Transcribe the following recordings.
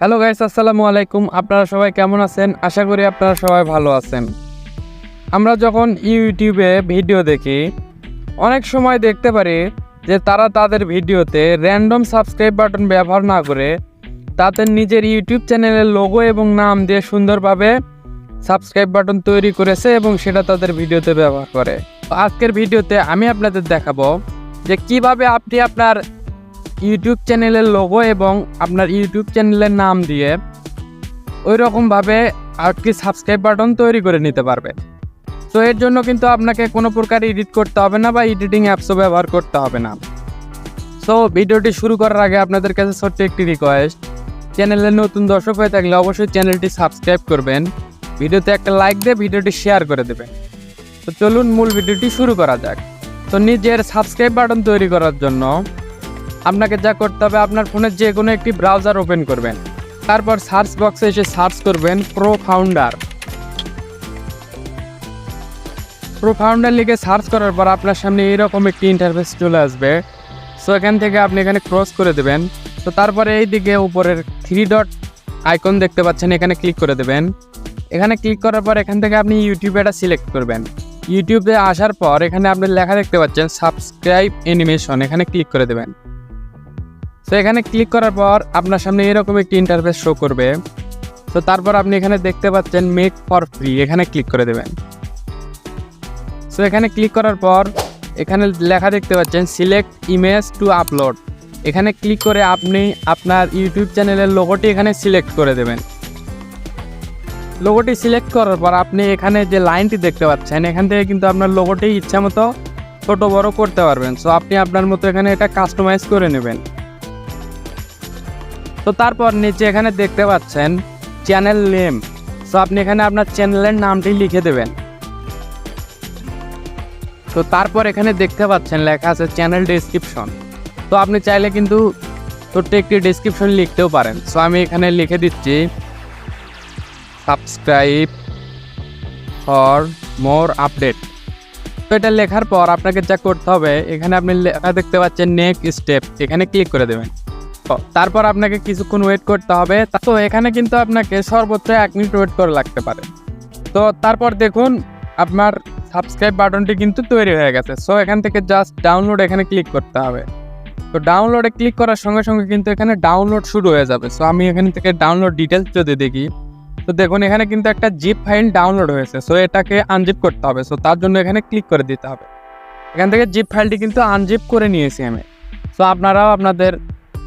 Hello guys আসসালামু আলাইকুম। আপনারা সবাই কেমন আছেন? আশা করি আপনারা সবাই ভালো আছেন। আমরা যখন ইউটিউবে ভিডিও দেখি, অনেক সময় দেখতে পারি যে তারা তাদের ভিডিওতে র্যান্ডম সাবস্ক্রাইব বাটন ব্যবহার না করে তাদের নিজের ইউটিউব চ্যানেলের লোগো এবং নাম দিয়ে সুন্দরভাবে সাবস্ক্রাইব বাটন তৈরি করেছে এবং সেটা তাদের ভিডিওতে ব্যবহার করে। আজকের ভিডিওতে আমি আপনাদের দেখাবো যে কীভাবে আপনি আপনার ইউটিউব চ্যানেলের লোগো এবং আপনার ইউটিউব চ্যানেলের নাম দিয়ে ওই রকমভাবে কি সাবস্ক্রাইব বাটন তৈরি করে নিতে পারবে। তো এর জন্য কিন্তু আপনাকে কোনো প্রকার এডিট করতে হবে না বা এডিটিং অ্যাপসও ব্যবহার করতে হবে না। সো ভিডিওটি শুরু করার আগে আপনাদের কাছে ছোট্ট একটি রিকোয়েস্ট চ্যানেলের নতুন দর্শক হয়ে থাকলে অবশ্যই চ্যানেলটি সাবস্ক্রাইব করবেন। ভিডিওতে একটা লাইক দিয়ে ভিডিওটি শেয়ার করে দেবেন। তো চলুন মূল ভিডিওটি শুরু করা যাক। তো নিজের সাবস্ক্রাইব বাটন তৈরি করার জন্য আপনাকে যা করতে হবে, আপনার ফোনের যে কোনো একটি ব্রাউজার ওপেন করবেন। তারপর সার্চ বক্সে এসে সার্চ করবেন প্রো ফাউন্ডার প্রো ফাউন্ডার লিখে সার্চ করার পর আপনার সামনে এইরকম একটি ইন্টারফেস চলে আসবে। সো এখান থেকে আপনি এখানে ক্রস করে দেবেন। তো তারপরে এই দিকে উপরের থ্রি ডট আইকন দেখতে পাচ্ছেন, এখানে ক্লিক করে দেবেন। এখানে ক্লিক করার পর এখান থেকে আপনি ইউটিউবে এটা সিলেক্ট করবেন। ইউটিউবে আসার পর এখানে আপনি লেখা দেখতে পাচ্ছেন সাবস্ক্রাইব অ্যানিমেশন এখানে ক্লিক করে দেবেন। তো এখানে ক্লিক করার পর আপনার সামনে এরকম একটি ইন্টারফেস শো করবে। তো তারপর আপনি এখানে দেখতে পাচ্ছেন মেক ফর ফ্রি এখানে ক্লিক করে দেবেন। সো এখানে ক্লিক করার পর এখানে লেখা দেখতে পাচ্ছেন সিলেক্ট ইমেজ টু আপলোড এখানে ক্লিক করে আপনি আপনার ইউটিউব চ্যানেলের লোগোটি এখানে সিলেক্ট করে দেবেন। লোগোটি সিলেক্ট করার পর আপনি এখানে যে লাইনটি দেখতে পাচ্ছেন, এখান থেকে কিন্তু আপনার লোগোটি ইচ্ছা মতো ছোটো বড় করতে পারবেন। সো আপনি আপনার মতো এখানে এটা কাস্টমাইজ করে নেবেন। তো তারপর নিচে এখানে দেখতে পাচ্ছেন চ্যানেল নেম তো আপনি এখানে আপনার চ্যানেলের নামটি লিখে দেবেন। তো তারপর এখানে দেখতে পাচ্ছেন লেখা আছে চ্যানেল ডেসক্রিপশন তো আপনি চাইলে কিন্তু ছোট্ট একটি ডেসক্রিপশন লিখতেও পারেন। সো আমি এখানে লিখে দিচ্ছি সাবস্ক্রাইব ফর মোর আপডেট তো এটা লেখার পর আপনাকে যা করতে হবে, এখানে আপনি লেখা দেখতে পাচ্ছেন নেক্সট স্টেপ এখানে ক্লিক করে দেবেন। তারপর আপনাকে কিছুক্ষণ ওয়েট করতে হবে। তো এখানে কিন্তু আপনাকে সর্বোচ্চ এক মিনিট ওয়েট করে লাগতে পারে। তো তারপর দেখুন, আপনার সাবস্ক্রাইব বাটনটি কিন্তু তৈরি হয়ে গেছে। সো এখান থেকে জাস্ট ডাউনলোড এখানে ক্লিক করতে হবে। তো ডাউনলোডে ক্লিক করার সঙ্গে সঙ্গে কিন্তু এখানে ডাউনলোড শুরু হয়ে যাবে। সো আমি এখান থেকে ডাউনলোড ডিটেলস যদি দেখি, তো দেখুন এখানে কিন্তু একটা জিপ ফাইল ডাউনলোড হয়েছে। সো এটাকে আনজিপ করতে হবে। সো তার জন্য এখানে ক্লিক করে দিতে হবে। এখান থেকে জিপ ফাইলটি কিন্তু আনজিপ করে নিয়েছি আমি। সো আপনারাও আপনাদের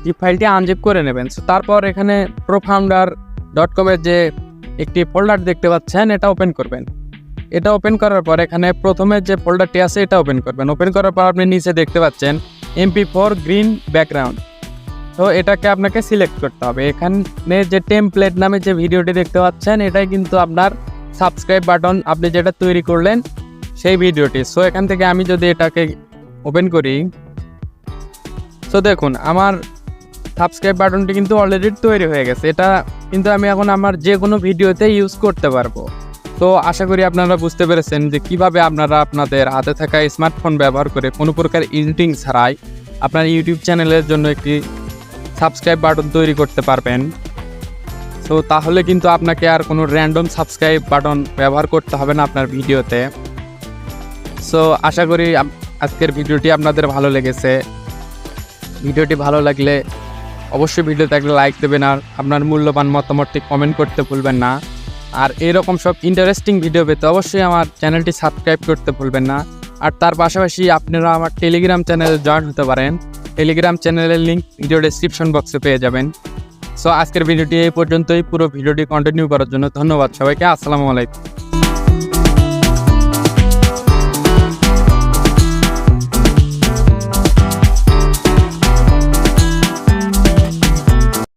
জিপ ফাইলটি আনজিপ করে নেবেন। তারপর এখানে প্রোফাউন্ডার ডট কমের যে একটি ফোল্ডার দেখতে পাচ্ছেন, এটা ওপেন করবেন। এটা ওপেন করার পর এখানে প্রথমে যে ফোল্ডারটি আছে, এটা ওপেন করবেন। ওপেন করার পর আপনি নিচে দেখতে পাচ্ছেন এমপি ফোর গ্রিন ব্যাকগ্রাউন্ড তো এটাকে আপনাকে সিলেক্ট করতে হবে। এখানে যে টেমপ্লেট নামে যে ভিডিওটি দেখতে পাচ্ছেন, এটাই কিন্তু আপনার সাবস্ক্রাইব বাটন আপনি যেটা তৈরি করলেন সেই ভিডিওটি। সো এখান থেকে আমি যদি এটাকে ওপেন করি সো দেখুন, আমার সাবস্ক্রাইব বাটনটি কিন্তু অলরেডি তৈরি হয়ে গেছে। এটা কিন্তু আমি এখন আমার যে কোনো ভিডিওতে ইউজ করতে পারব। তো আশা করি আপনারা বুঝতে পেরেছেন যে কীভাবে আপনারা আপনাদের হাতে থাকা স্মার্টফোন ব্যবহার করে কোনো প্রকার এডিটিং ছাড়াই আপনার ইউটিউব চ্যানেলের জন্য একটি সাবস্ক্রাইব বাটন তৈরি করতে পারবেন। তো তাহলে কিন্তু আপনাকে আর কোনো র্যান্ডম সাবস্ক্রাইব বাটন ব্যবহার করতে হবে না আপনার ভিডিওতে। সো আশা করি আজকের ভিডিওটি আপনাদের ভালো লেগেছে। ভিডিওটি ভালো লাগলে অবশ্যই ভিডিওতে একটা লাইক দেবেন আর আপনার মূল্যবান মতামতটি কমেন্ট করতে ভুলবেন না। আর এরকম সব ইন্টারেস্টিং ভিডিও পেতে অবশ্যই আমার চ্যানেলটি সাবস্ক্রাইব করতে ভুলবেন না। আর তার পাশাপাশি আপনারা আমার টেলিগ্রাম চ্যানেলে জয়েন হতে পারেন। টেলিগ্রাম চ্যানেলের লিঙ্ক ভিডিও ডেসক্রিপশন বক্সে পেয়ে যাবেন। সো আজকের ভিডিওটি এই পর্যন্তই। পুরো ভিডিওটি কন্টিনিউ করার জন্য ধন্যবাদ সবাইকে। আসসালামু আলাইকুম।